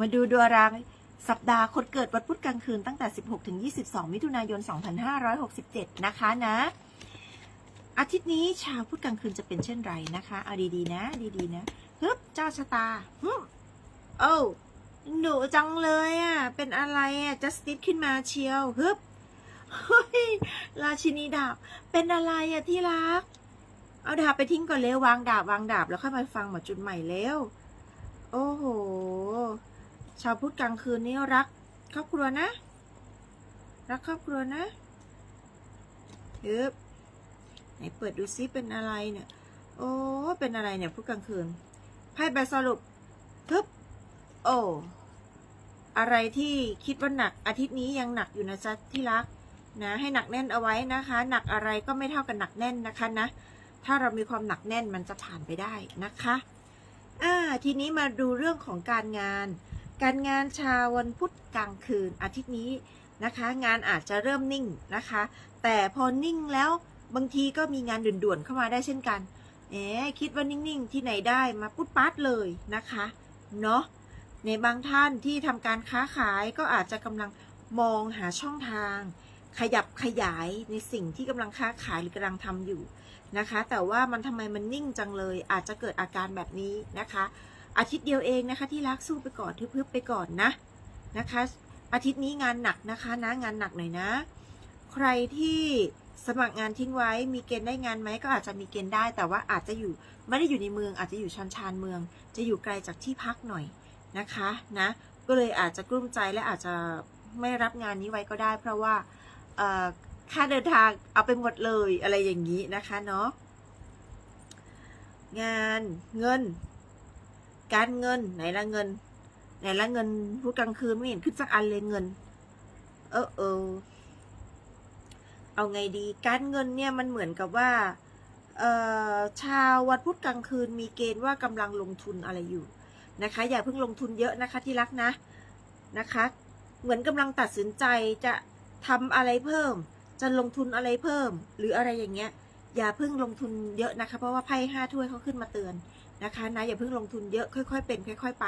มาดูดวงรางสัปดาห์คนเกิดวันพุธกลางคืนตั้งแต่ 16 ถึง 22 มิถุนายน 2567 นะคะนะ อาทิตย์นี้ชาวพุธกลางคืนจะเป็นเช่นไรนะคะ เอาดีๆนะ ดีๆนะฮึบเจ้าชะตาฮึบโอ้หนูจังเลยอะ เป็นอะไรอะ จัสติสขึ้นมาเชียวฮึบเฮ้ยราชินีดาบ เป็นอะไรอะที่รัก เอาดาบไปทิ้งก่อนเร็ววางดาบวางดาบแล้วค่อยมาฟังหมอจุดใหม่เร็ว โอ้โห ชาวพุธกลางคืนนี่รักครอบครัวนะ รักครอบครัวนะฮึบไหนเปิดดูซิเป็นอะไรเนี่ย โอ้เป็นอะไรเนี่ยพุธกลางคืนไพ่ใบสรุปทึบโอ้อะไรที่คิดว่าหนักอาทิตย์นี้ยังหนักอยู่นะจ๊ะที่รักนะให้หนักแน่นเอาไว้นะคะ หนักอะไรก็ไม่เท่ากับหนักแน่นนะคะนะ ถ้าเรามีความหนักแน่นมันจะผ่านไปได้นะคะอ่าทีนี้มาดูเรื่องของการงาน การงานชาววันพุธกลางคืนอาทิตย์นี้นะคะ งานอาจจะเริ่มนิ่งนะคะ แต่พอนิ่งแล้วบางทีก็มีงานด่วนๆเข้ามาได้เช่นกันเอ๊ะคิดว่านิ่งๆที่ไหนได้มาปุ๊บปั๊ดเลยนะคะเนาะในบางท่านที่ทำการค้าขายก็อาจจะกำลังมองหาช่องทาง ขยับขยายในสิ่งที่กำลังค้าขายหรือกำลังทำอยู่นะคะ แต่ว่ามันทำไมมันนิ่งจังเลย อาจจะเกิดอาการแบบนี้นะคะ อาทิตย์เดียวเองนะคะที่รักสู้ไปก่อนทึบๆไปก่อนนะนะคะ อาทิตย์นี้งานหนักนะคะนะงานหนักหน่อยนะ ใครที่สมัครงานทิ้งไว้มีเกณฑ์ได้งานไหมก็อาจจะมีเกณฑ์ได้ แต่ว่าอาจจะอยู่ไม่ได้อยู่ในเมือง อาจจะอยู่ชานชานเมือง จะอยู่ไกลจากที่พักหน่อยนะคะนะก็เลยอาจจะกลุ้มใจและอาจจะไม่รับงานนี้ไว้ก็ได้ เพราะว่าค่าเดินทางเอาไปหมดเลยอะไรอย่างนี้นะคะเนาะงานเงิน การเงินไหนละเงิน ไหนละเงินพูดกลางคืนไม่เห็นขึ้นสักอันเลยเงิน เออเออเอาไงดี การเงินเนี่ยมันเหมือนกับว่าเออชาววันพุธกลางคืนมีเกณฑ์ว่ากำลังลงทุนอะไรอยู่นะคะ อย่าเพิ่งลงทุนเยอะนะคะที่รักนะนะคะ เหมือนกำลังตัดสินใจจะทำอะไรเพิ่ม จะลงทุนอะไรเพิ่ม หรืออะไรอย่างเงี้ย อย่าเพิ่งลงทุนเยอะนะคะ เพราะว่าไพ่ห้าถ้วยเขาขึ้นมาเตือน นะคะนะอย่าเพิ่งลงทุนเยอะค่อย ๆ เป็น ค่อย ๆ ไป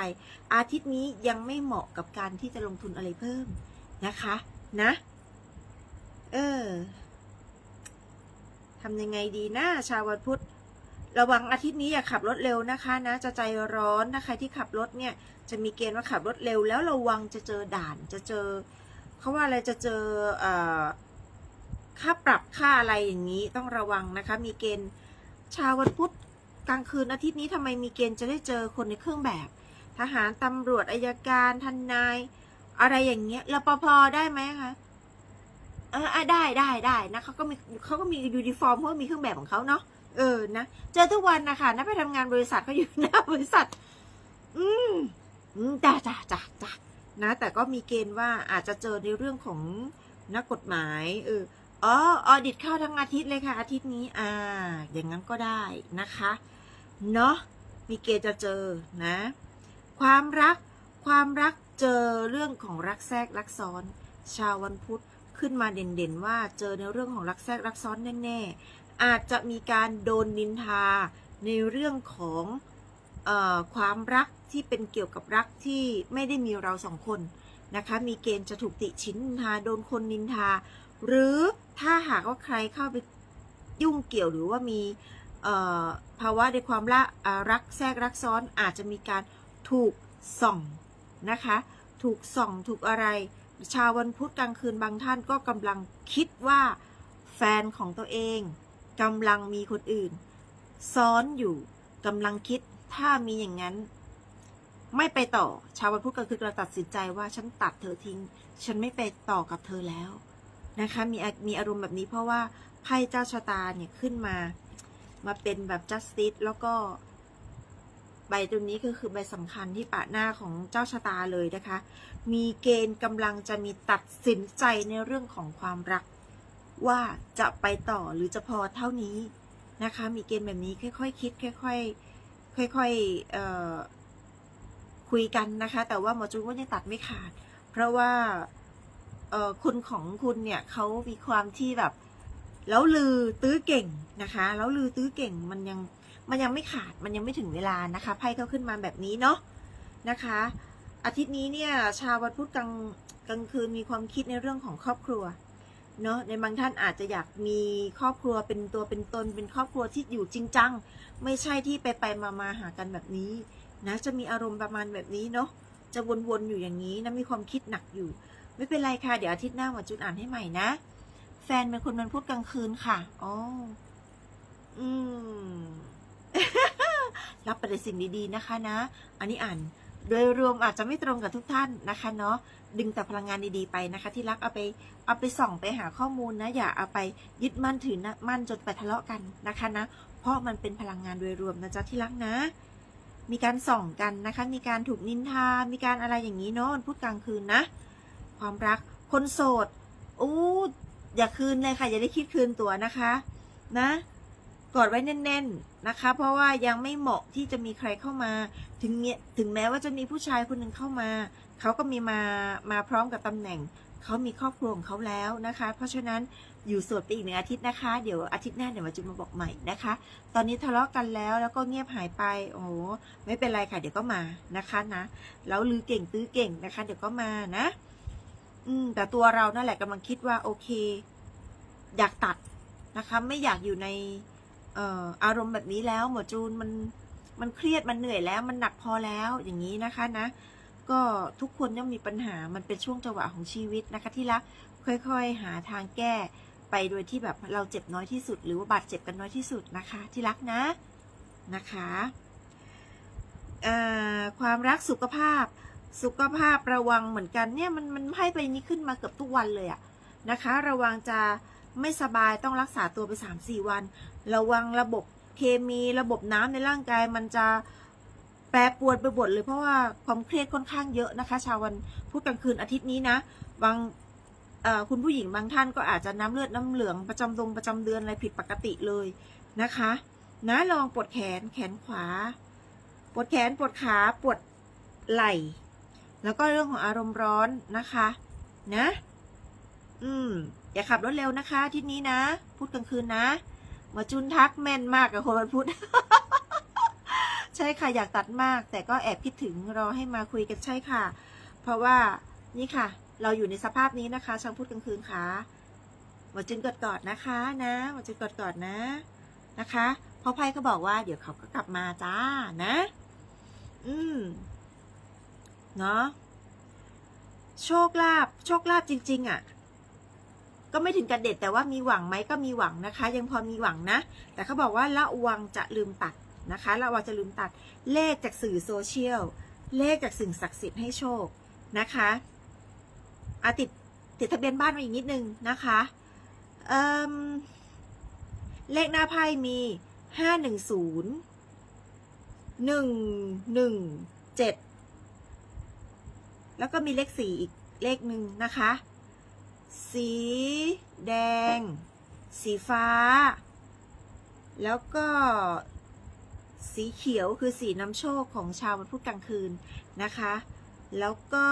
อาทิตย์นี้ยังไม่เหมาะกับการที่จะลงทุนอะไรเพิ่มนะคะ นะ เออทำยังไงดีนะชาววันพุธระวังอาทิตย์นี้อย่าขับรถเร็วนะคะนะ จะใจร้อนนะคะที่ขับรถเนี่ย จะมีเกณฑ์ว่าขับรถเร็ว แล้วระวังจะเจอด่านจะเจอเขาว่าอะไรจะเจอเอ่อค่าปรับค่าอะไรอย่างนี้ต้องระวังนะคะ มีเกณฑ์ชาววันพุธ กลางคืนอาทิตย์นี้ทำไมมีเกณฑ์จะได้เจอคนในเครื่องแบบ ทหารตำรวจอายการทนาย อะไรอย่างเงี้ยรปภได้ไหมคะเออได้ได้ได้นะเขาก็มีเขาก็มียูนิฟอร์มเขาก็มีเครื่องแบบของเขาเนาะเออนะเจอทุกวันนะคะนะไปทำงานบริษัทก็อยู่หน้าบริษัทอืมอืมจ้าจ้าจ้าจ้านะ แต่ก็มีเกณฑ์ว่าอาจจะเจอในเรื่องของนักกฎหมายเอออ๋อออดิตเข้าทั้งอาทิตย์เลยค่ะ อาทิตย์นี้ อ่า อย่างนั้นก็ได้นะคะ เนาะมีเกณฑ์จะเจอนะ ความรักความรักเจอเรื่องของรักแทรกรักซ้อน ชาววันพุธขึ้นมาเด่นๆ ว่าเจอในเรื่องของรักแทรกรักซ้อนแน่ๆ อาจจะมีการโดนนินทาในเรื่องของออความรักที่เป็นเกี่ยวกับรักที่ไม่ได้มีเราสองคนนะคะ มีเกณฑ์จะถูกติชินนินทาโดนคนนินทา หรือถ้าหากว่าใครเข้าไปยุ่งเกี่ยวหรือว่ามี ภาวะในความละรักแทรกรักซ้อนอาจจะมีการถูกส่องนะคะ ถูกส่องถูกอะไร ชาววันพุธกลางคืนบางท่านก็กำลังคิดว่าแฟนของตัวเองกำลังมีคนอื่น ซ้อนอยู่กำลังคิดถ้ามีอย่างนั้น ไม่ไปต่อ ชาววันพุธกลางคืนเราตัดสินใจว่าฉันตัดเธอทิ้ง ฉันไม่ไปต่อกับเธอแล้วนะคะมีมีอารมณ์แบบนี้เพราะว่าไพ่เจ้าชะตาเนี่ยขึ้นมา มาเป็นแบบ justice แล้วก็ใบตรงนี้ก็คือใบสำคัญที่ปะหน้าของเจ้าชะตาเลยนะคะ มีเกณฑ์กำลังจะมีตัดสินใจในเรื่องของความรัก ว่าจะไปต่อหรือจะพอเท่านี้นะคะ มีเกณฑ์แบบนี้ค่อยๆคิด ค่อยๆค่อยๆคุยกันนะคะ แต่ว่าหมอจูนว่ายังตัดไม่ขาด เพราะว่าคุณของคุณเนี่ยเขามีความที่แบบ แล้วลือตื้อเก่งนะคะ แล้วลือตื้อเก่งมันยังมันยังไม่ขาดมันยังไม่ถึงเวลานะคะไพ่เขาขึ้นมาแบบนี้เนาะนะคะ อาทิตย์นี้เนี่ย ชาววันพุธกลางกลางคืนมีความคิดในเรื่องของครอบครัวเนาะในบางท่านอาจจะอยากมีครอบครัวเป็นตัวเป็นตน เป็นครอบครัวที่อยู่จริงจัง ไม่ใช่ที่ไปไปมามาหากันแบบนี้นะจะมีอารมณ์ประมาณแบบนี้เนาะจะวนๆอยู่อย่างนี้นะมีความคิดหนักอยู่ ไม่เป็นไรค่ะเดี๋ยวอาทิตย์หน้าหมอจุนอ่านให้ใหม่นะ แฟนเป็นคนวันพุธกลางคืนค่ะอ๋ออืม รับไปแต่สิ่งดีๆนะคะนะ อันนี้อ่าน โดยรวมอาจจะไม่ตรงกับทุกท่านนะคะเนาะ ดึงแต่พลังงานดีๆไปนะคะ ที่รักเอาไป เอาไปส่องไปหาข้อมูลนะ อย่าเอาไปยึดมั่นถือนะมั่นจนไปทะเลาะกันนะคะนะ เพราะมันเป็นพลังงานโดยรวมนะจ๊ะที่รักนะ มีการส่องกันนะคะ มีการถูกนินทา มีการอะไรอย่างนี้เนาะวันพูดกลางคืนนะ ความรัก คนโสด อู้ อย่าคืนเลยค่ะ อย่าได้คิดคืนตัวนะคะ นะกอดไว้แน่น ๆนะคะ เพราะว่ายังไม่เหมาะที่จะมีใครเข้ามา ถึงถึงแม้ว่าจะมีผู้ชายคนหนึ่งเข้ามา เขาก็มีมามาพร้อมกับตำแหน่ง เขามีครอบครัวของเขาแล้วนะคะ เพราะฉะนั้นอยู่โสดไปอีกหนึ่งอาทิตย์นะคะ เดี๋ยวอาทิตย์หน้าเดี๋ยวมาจุมาบอกใหม่นะคะ ตอนนี้ทะเลาะกันแล้วแล้วก็เงียบหายไป โอ้ไม่เป็นไรค่ะ เดี๋ยวก็มานะคะนะแล้วลือเก่งตื้อเก่งนะคะ เดี๋ยวก็มานะ อืม แต่ตัวเรานั่นแหละกำลังคิดว่า โอเค อยากตัดนะคะ ไม่อยากอยู่ในเอ่ออารมณ์แบบนี้แล้ว หมอจูนมันมันเครียดมันเหนื่อยแล้ว มันหนักพอแล้วอย่างนี้นะคะนะ ก็ทุกคนย่อมมีปัญหามันเป็นช่วงจังหวะของชีวิตนะคะ ที่รักค่อยๆ หาทางแก้ไปโดยที่แบบเราเจ็บน้อยที่สุด หรือว่าบาดเจ็บกันน้อยที่สุดนะคะ ที่รักนะนะคะความรักสุขภาพ สุขภาพระวังเหมือนกันเนี่ยมันมันให้ไปนี้ขึ้นมาเกือบทุกวันเลยอะนะคะ ระวังจะไม่สบายต้องรักษาตัวไปสามสี่วัน ระวังระบบเคมีระบบน้ำในร่างกายมันจะแปรปรวนไปหมดเลยเพราะว่าความเครียดค่อนข้างเยอะนะคะ ชาววันพุธกลางคืนอาทิตย์นี้นะบางคุณผู้หญิงบางท่านก็อาจจะน้ำเลือดน้ำเหลืองประจำตรงประจำเดือนอะไรผิดปกติเลยนะคะนะลองปวดแขนแขนขวา ปวดแขนปวดขาปวดไหล่ แล้วก็เรื่องของอารมณ์ร้อนนะคะ นะ อืม อย่าขับรถเร็วนะคะทิตย์นี้นะ พูดกลางคืนนะหมาจุนทักแม่นมากกับคนวันพุธใช่ค่ะอยากตัดมาก แต่ก็แอบคิดถึงรอให้มาคุยกันใช่ค่ะ เพราะว่านี่ค่ะ เราอยู่ในสภาพนี้นะคะช่างพูดกลางคืนค่ะหมาจุนกอดกอดๆนะคะนะหมาจุนกอดกอดๆนะนะคะเพราะไพ่ก็บอกว่าเดี๋ยวเขาก็กลับมาจ้านะ อืม เนาะโชคลาภโชคลาภจริง ๆอะ ก็ไม่ถึงกับเด็ดแต่ว่ามีหวังไหมก็มีหวังนะคะ ยังพอมีหวังนะ แต่เขาบอกว่าระวังจะลืมตัดนะคะระวังจะลืมตัดเลขจากสื่อโซเชียลเลขจากสิ่งศักดิ์สิทธิ์ให้โชคนะคะอาติดติดทะเบียนบ้านมาอีกนิดนึงนะคะเเลขหน้าไพ่มีห้าหนึ่งศูนย์หนึ่งหนึ่งเจ็ด แล้วก็มีเลขสี่อีกเลขหนึ่งนะคะ สีแดง สีฟ้า แล้วก็สีเขียวคือสีนำโชคของชาววันพุธกลางคืนนะคะ แล้วก็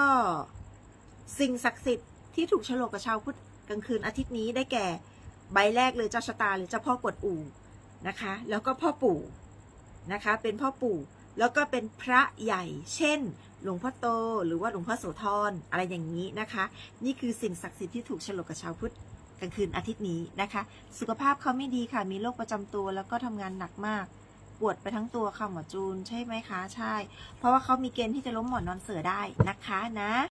สิ่งศักดิ์สิทธิ์ที่ถูกฉลกกับชาวพุธกลางคืนอาทิตย์นี้ได้แก่ใบแรกเลยเจ้าชะตาหรือเจ้าพ่อกวดอู่นะคะ แล้วก็พ่อปู่นะคะ เป็นพ่อปู่ แล้วก็เป็นพระใหญ่ เช่น หลวงพ่อโตหรือว่าหลวงพ่อโสธรอะไรอย่างนี้นะคะ นี่คือสิ่งศักดิ์สิทธิ์ที่ถูกฉลกกับชาวพุทธกลางคืนอาทิตย์นี้นะคะ สุขภาพเขาไม่ดีค่ะ มีโรคประจำตัวแล้วก็ทำงานหนักมาก ปวดไปทั้งตัวค่ะหมอจูนใช่ไหมคะ ใช่ เพราะว่าเขามีเกณฑ์ที่จะล้มหมอนนอนเสือได้นะคะนะ